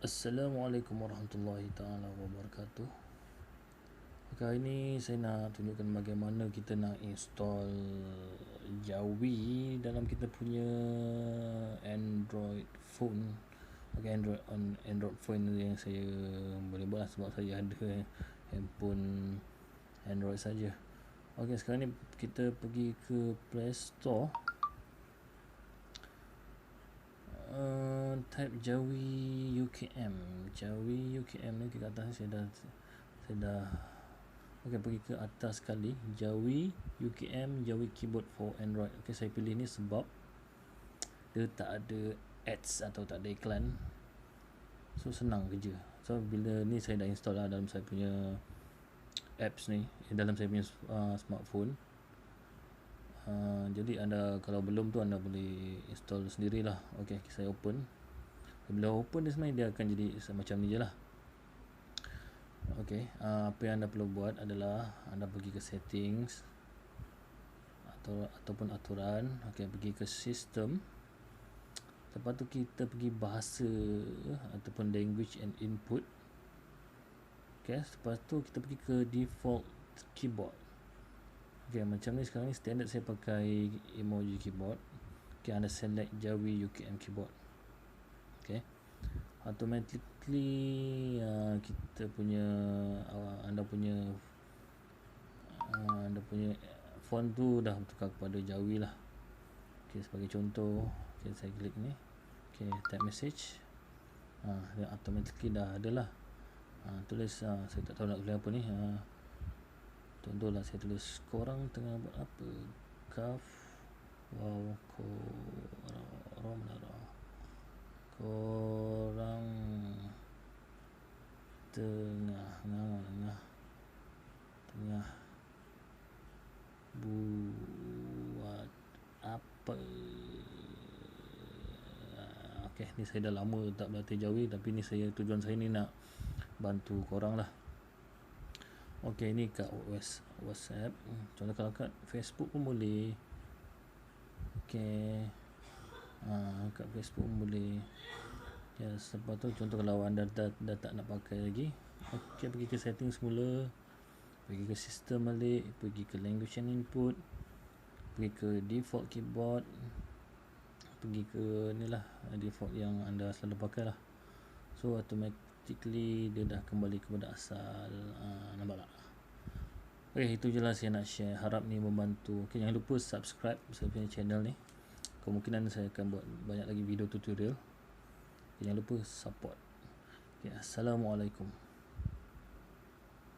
Assalamualaikum warahmatullahi taala wabarakatuh. Kali ini saya nak tunjukkan bagaimana kita nak install Jawi dalam kita punya Android phone. Okay, Android on Android phone yang saya boleh buat lah sebab saya ada handphone Android saja. Okey, sekarang ni kita pergi ke Play Store. Type Jawi UKM Jawi UKM ni kat atas saya dah saya dah ok pergi ke atas sekali. Jawi UKM Jawi keyboard for Android. Ok saya pilih ni sebab dia tak ada ads atau tak ada iklan. So senang kerja. So bila ni saya dah install lah dalam saya punya apps ni dalam saya punya uh, smartphone. Uh, jadi anda kalau belum tu anda boleh install sendirilah. Okey saya open bila open dia sebenarnya dia akan jadi macam ni je lah. Okey uh, apa yang anda perlu buat adalah anda pergi ke settings atau ataupun aturan. Okey pergi ke sistem. Lepas tu kita pergi bahasa ataupun language and input. Okey lepas tu kita pergi ke default keyboard. Okay, macam ni sekarang ni standard saya pakai emoji keyboard. Okay, anda select Jawi UKM keyboard. Okay. Automatically uh, kita punya uh, anda punya uh, anda punya font tu dah tukar kepada Jawi lah. Okay, sebagai contoh, okay, saya klik ni. Okay, type message. Uh, dia automatically dah ada lah. Uh, tulis, uh, saya tak tahu nak tulis apa ni. Uh, Contohlah saya tulis korang tengah buat apa? Kaf wow korang menara. Korang tengah tengah tengah tengah buat apa? Okey, ni saya dah lama tak berlatih Jawi tapi ni saya tujuan saya ni nak bantu korang lah. Okey ni kat WhatsApp. Contoh kalau kat Facebook pun boleh. Okey. Ha, kat Facebook pun boleh. Ya, sebab tu contoh kalau anda dah, dah tak nak pakai lagi. Okey, pergi ke setting semula. Pergi ke sistem balik. Pergi ke language and input. Pergi ke default keyboard. Pergi ke ni lah. Default yang anda selalu pakai lah. So, automatic automatically dia dah kembali kepada asal uh, nampak tak Okay, itu je lah saya nak share harap ni membantu okay, jangan lupa subscribe punya channel ni kemungkinan saya akan buat banyak lagi video tutorial. Jangan lupa support. Okay, Assalamualaikum